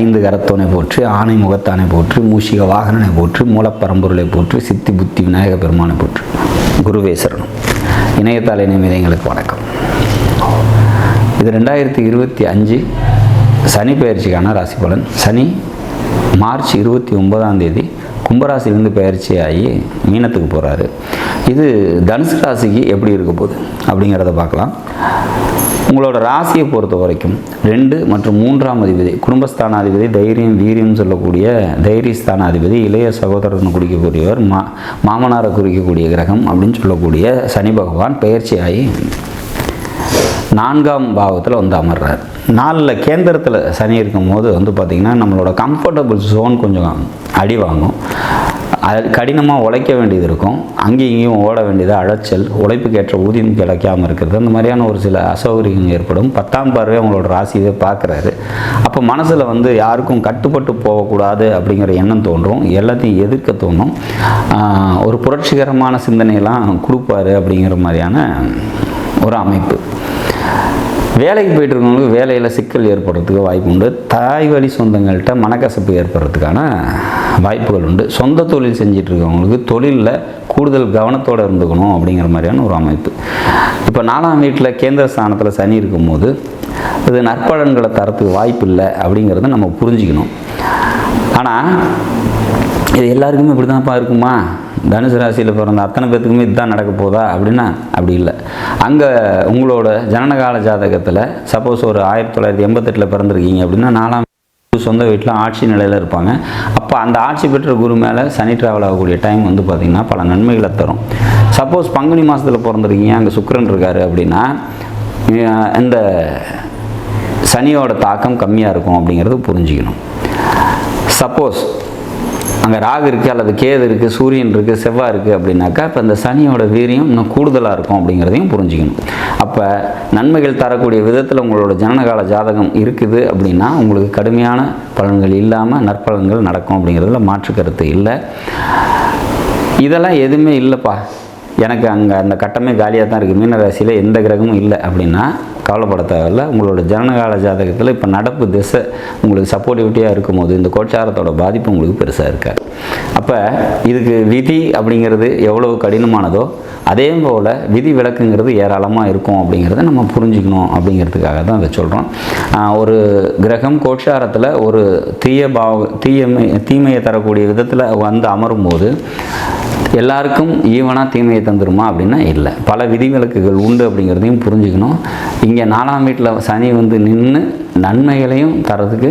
ஐந்து கரத்தோனை போற்று ஆணை முகத்தானை போற்று மூஷிக வாகனனை போற்று மூலப்பரம்பொருளை போற்று சித்தி புத்தி விநாயக பெருமானை போற்று. குருவே சரணம். இணைமீது எங்களுக்கு வணக்கம். இது ரெண்டாயிரத்தி இருபத்தி அஞ்சு சனி பயிற்சிக்கான ராசி பலன். சனி மார்ச் இருபத்தி ஒன்பதாம் தேதி கும்பராசிலேருந்து பயிற்சி ஆகி மீனத்துக்கு போகிறாரு இது தனுசு ராசிக்கு எப்படி இருக்க போகுது அப்படிங்கிறத பார்க்கலாம். உங்களோட ராசியை பொறுத்த வரைக்கும் ரெண்டு மற்றும் மூன்றாம் அதிபதி குடும்பஸ்தானாதிபதி தைரியம் வீரியம் சொல்லக்கூடிய தைரிய ஸ்தானாதிபதி இளைய சகோதரன் குறிக்கக்கூடியவர் மா மாமனாரை குறிக்கக்கூடிய கிரகம் அப்படின்னு சொல்லக்கூடிய சனி பகவான் பயிற்சியாகி நான்காம் பாவத்தில் வந்து அமர்றார். நாலில் கேந்திரத்தில் சனி இருக்கும்போது வந்து பார்த்திங்கன்னா நம்மளோட கம்ஃபர்டபுள் ஜோன் கொஞ்சம் அடி வாங்கும். கடினமாக உழைக்க வேண்டியது இருக்கும். அங்கேயும் இங்கேயும் ஓட வேண்டியது அழைச்சல் உழைப்புக்கேற்ற ஊதியம் கிடைக்காமல் இருக்கிறது. அந்த மாதிரியான ஒரு சில அசௌகரியங்கள் ஏற்படும். பத்தாம் பார்வை அவங்களோட ராசியை பார்க்குறாரு. அப்போ மனசில் வந்து யாருக்கும் கட்டுப்பட்டு போகக்கூடாது அப்படிங்கிற எண்ணம் தோன்றும். எல்லாத்தையும் எதிர்க்க தோணும். ஒரு புரட்சிகரமான சிந்தனையெல்லாம் கொடுப்பாரு அப்படிங்கிற மாதிரியான ஒரு அமைப்பு. வேலைக்கு போயிட்டு இருக்கவங்களுக்கு வேலையில் சிக்கல் ஏற்படுறதுக்கு வாய்ப்பு உண்டு. தாய் வழி சொந்தங்கள்கிட்ட மனக்கசப்பு ஏற்படுறதுக்கான வாய்ப்புகள் உண்டு. சொந்த தொழில் செஞ்சுட்டு இருக்கவங்களுக்கு தொழிலில் கூடுதல் கவனத்தோடு இருந்துக்கணும் அப்படிங்கிற மாதிரியான ஒரு அமைப்பு. இப்போ நாலாம் வீட்டில் கேந்திர ஸ்தானத்தில் சனி இருக்கும்போது இது நற்பலன்களை தரத்துக்கு வாய்ப்பு இல்லை அப்படிங்கிறத நம்ம புரிஞ்சுக்கணும். ஆனால் இது எல்லாருக்குமே இப்படி தான்ப்பா இருக்குமா? தனுசு ராசியில் பிறந்த அத்தனை பேர்த்துக்குமே இதுதான் நடக்க போதா? அப்படின்னா அப்படி இல்லை. அங்கே உங்களோட ஜனனகால ஜாதகத்தில் சப்போஸ் ஒரு ஆயிரத்தி தொள்ளாயிரத்தி எண்பத்தெட்டில் பிறந்திருக்கீங்க அப்படின்னா நாலாம் சொந்த வீட்டில் ஆட்சி நிலையில் இருப்பாங்க. அப்போ அந்த ஆட்சி பெற்ற குரு மேலே சனி ட்ராவல் ஆகக்கூடிய டைம் வந்து பார்த்திங்கன்னா பல நன்மைகளை தரும். சப்போஸ் பங்குனி மாதத்தில் பிறந்திருக்கீங்க அங்கே சுக்கரன் இருக்கார் அப்படின்னா இந்த சனியோட தாக்கம் கம்மியாக இருக்கும் அப்படிங்கிறது புரிஞ்சுக்கணும். சப்போஸ் அங்கே ராகு இருக்குது அல்லது கேது இருக்குது சூரியன் இருக்குது செவ்வாய் இருக்குது அப்படின்னாக்கா இப்போ இந்த சனியோட வீரியம் இன்னும் கூடுதலாக இருக்கும் அப்படிங்கிறதையும் புரிஞ்சுக்கணும். அப்போ நன்மைகள் தரக்கூடிய விதத்தில் உங்களோட ஜனனகால ஜாதகம் இருக்குது அப்படின்னா உங்களுக்கு கடுமையான பலன்கள் இல்லாமல் நற்பலன்கள் நடக்கும் அப்படிங்கிறதுல மாற்று கருத்து இல்லை. இதெல்லாம் எதுவுமே இல்லைப்பா. எனக்கு அங்கே அந்த கட்டமே காலியாக தான் இருக்குது மீனராசியில் எந்த கிரகமும் இல்லை அப்படின்னா கவலைப்பட தேவையில்ல. உங்களோட ஜனகால ஜாதகத்தில் இப்போ நடப்பு திசை உங்களுக்கு சப்போர்ட்டிவிட்டியாக இருக்கும்போது இந்த கோச்சாரத்தோட பாதிப்பு உங்களுக்கு பெருசாக இருக்காது. அப்போ இதுக்கு விதி அப்படிங்கிறது எவ்வளோ கடினமானதோ அதே போல் விதி விளக்குங்கிறது ஏராளமாக இருக்கும் அப்படிங்கிறத நம்ம புரிஞ்சுக்கணும் அப்படிங்கிறதுக்காக தான் அதை சொல்கிறோம் ஒரு கிரகம் கோட்சாரத்தில் ஒரு தீய பாவ தீயமை தீமையை தரக்கூடிய விதத்தில் வந்து அமரும்போது எல்லாருக்கும் ஈவனாக தீமையை தந்துருமா அப்படின்னா இல்லை. பல விதிவிலக்குகள் உண்டு அப்படிங்கிறதையும் புரிஞ்சுக்கணும். இங்கே நாலாம் வீட்டில் சனி வந்து நின்று நன்மைகளையும் தரதுக்கு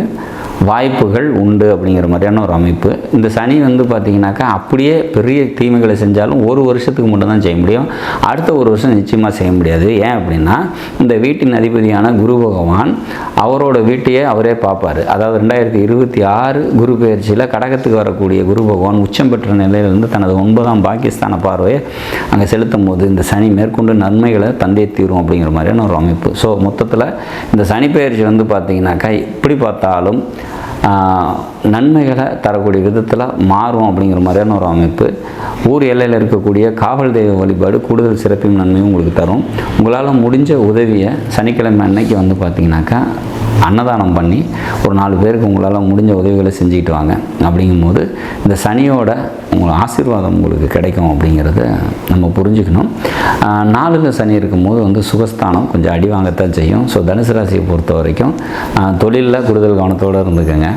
வாய்ப்புகள் உண்டு அப்படிங்கிற மாதிரியான ஒரு அமைப்பு. இந்த சனி வந்து பார்த்திங்கனாக்கா அப்படியே பெரிய தீமைகளை செஞ்சாலும் ஒரு வருஷத்துக்கு மட்டும்தான் செய்ய முடியும். அடுத்த ஒரு வருஷம் நிச்சயமாக செய்ய முடியாது. ஏன் அப்படின்னா இந்த வீட்டின் அதிபதியான குரு பகவான் அவரோட வீட்டையே அவரே பார்ப்பார். அதாவது ரெண்டாயிரத்தி இருபத்தி ஆறு குரு பயிற்சியில் கடகத்துக்கு வரக்கூடிய குரு பகவான் உச்சம் பெற்ற நிலையிலிருந்து தனது ஒன்பதாம் பாகிஸ்தான பார்வையை அங்கே செலுத்தும் போது இந்த சனி மேற்கொண்டு நன்மைகளை தந்தே தீரும் அப்படிங்கிற மாதிரியான ஒரு அமைப்பு. ஸோ மொத்தத்தில் இந்த சனி பயிற்சி வந்து பார்த்திங்கனாக்கா எப்படி பார்த்தாலும் நன்மைகளை தரக்கூடிய விதத்தில் மாறும் அப்படிங்கிற மாதிரியான ஒரு அமைப்பு. ஊர் எல்லையில் இருக்கக்கூடிய காவல் தெய்வ வழிபாடு கூடுதல் சிறப்பையும் நன்மையும் உங்களுக்கு தரும். உங்களால் முடிஞ்ச உதவியை சனிக்கிழமை அன்னைக்கு வந்து பார்த்தீங்கன்னாக்கா அன்னதானம் பண்ணி ஒரு நாலு பேருக்கு உங்களால் முடிஞ்ச உதவிகளை செஞ்சுக்கிட்டு வாங்க. அப்படிங்கும்போது இந்த சனியோட உங்கள் ஆசீர்வாதம் உங்களுக்கு கிடைக்கும் அப்படிங்கிறத நம்ம புரிஞ்சுக்கணும். ஆஹ் நாலுல சனி இருக்கும்போது வந்து சுகஸ்தானம் கொஞ்சம் அடி வாங்கத்தான் செய்யும். ஸோ தனுசு ராசியை பொறுத்த வரைக்கும் தொழிலில் கூடுதல் கவனத்தோடு இருந்துக்கோங்க.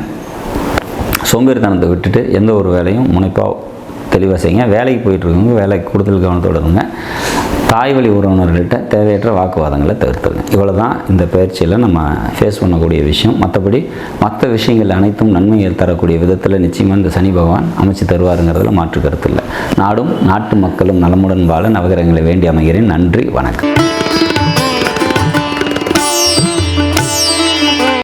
சோம்பேறித்தனத்தை விட்டுட்டு எந்த ஒரு வேலையும் முனைப்பாக தெளிவாக செய்யுங்க. வேலைக்கு போயிட்டு இருக்கவங்க வேலைக்கு கூடுதல் கவனத்தோடு இருங்க. தாய் வழி உறவினர்கள்ட்ட தேவையற்ற வாக்குவாதங்களை தவிர்த்துருங்க. இவ்வளோ தான் இந்த பயிற்சியில் நம்ம ஃபேஸ் பண்ணக்கூடிய விஷயம். மற்றபடி மற்ற விஷயங்கள் அனைத்தும் நன்மைகள் தரக்கூடிய விதத்தில் நிச்சயமாக இந்த சனி பகவான் அமைச்சு தருவாருங்கிறதுல மாற்று கருத்து இல்லை. நாடும் நாட்டு மக்களும் நலமுடன் வாழ நவகிரகங்களை வேண்டி அமைகிறேன். நன்றி வணக்கம்.